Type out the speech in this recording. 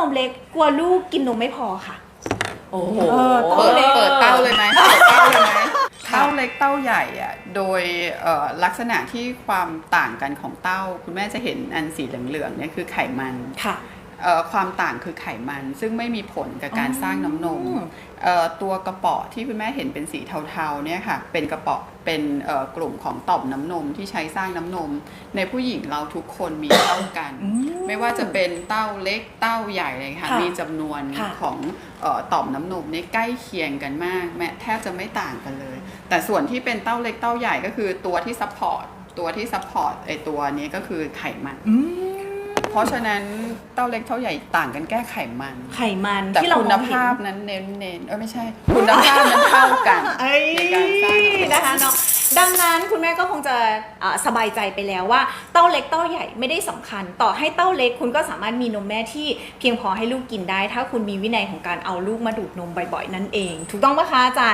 นมเล็กกลัวลูกกินนมไม่พอค่ะ โอ้โหเออเปิดเต้าเล็กเปิดเต้าเลยไหมเปิดเต้าเลยไหมค่ะเต้าเล็กเต้าใหญ่อะโดยเอ่อลักษณะที่ความต่างกันของเต้า คุณแม่จะเห็นอันสีเหลืองๆเนี่ยคือไขมันค่ะเอ่อ ความต่างคือไขมัน ซึ่งไม่มีผลกับการอ๋อสร้างน้ำนมเอ่อตัวกระเป๋อที่คุณแม่เห็นเป็นสีเทาๆเนี่ยค่ะเป็นกระเป๋อเป็นเอ่อกลุ่มของต่อมน้ำนมที่ใช้สร้างน้ำนม ในผู้หญิงเราทุกคนมีเท่ากัน ไม่ว่าจะเป็นเต้าเล็กเต้าใหญ่เลยค่ะค่ะมีจำนวนค่ะของเอ่อต่อมน้ำนมเนี่ยใกล้เคียงกันมากแม้แทบจะไม่ต่างกันเลย แต่ส่วนที่เป็นเต้าเล็กเต้าใหญ่ก็คือตัวที่ซัพพอร์ตตัวที่ซัพพอร์ตไอตัวนี้ก็คือไขมันอืม เพราะฉะนั้นเต้าเล็กเต้าใหญ่ต่างกันแก้ไขมัน ไขมันแต่ที่เราคุมณองเห็นภาพนั้นเน้นเน้นๆเออไม่ใช่ คุณภาพนั้นเท่ากันเอ้ยในการสร้างน้ำนมนะคะเนาะดังนั้นคุณแม่ก็คงจะอ่าสบายใจไปแล้วว่าเต้าเล็กเต้าใหญ่ไม่ได้สำคัญ ต่อให้เต้าเล็กคุณก็สามารถมีนมแม่ที่เพียงพอให้ลูกกินได้ ถ้าคุณมีวินัยของการเอาลูกมาดูดนมบ่อยๆ นั่นเอง ถูกต้องปะคะอาจารย์